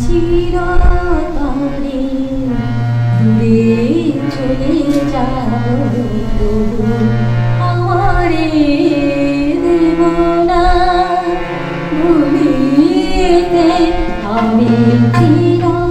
চিরতরে দূরে চলে যাও আমি চিরতরে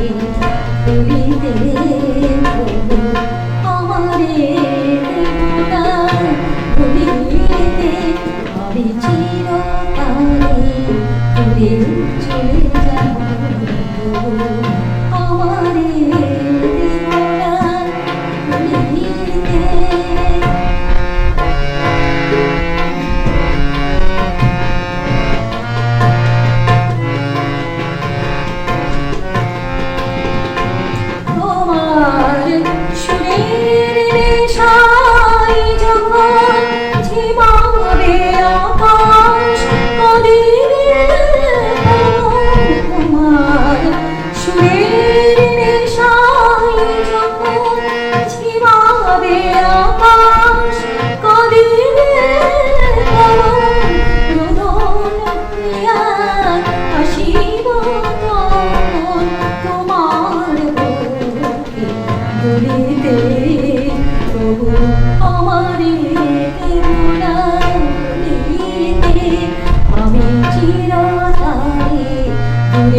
Thank you.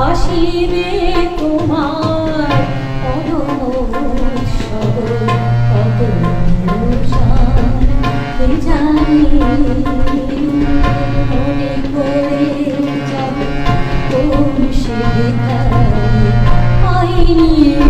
আসিবে তোমার অনসব অপে জানি মনে করে যাব কোন সে আইনি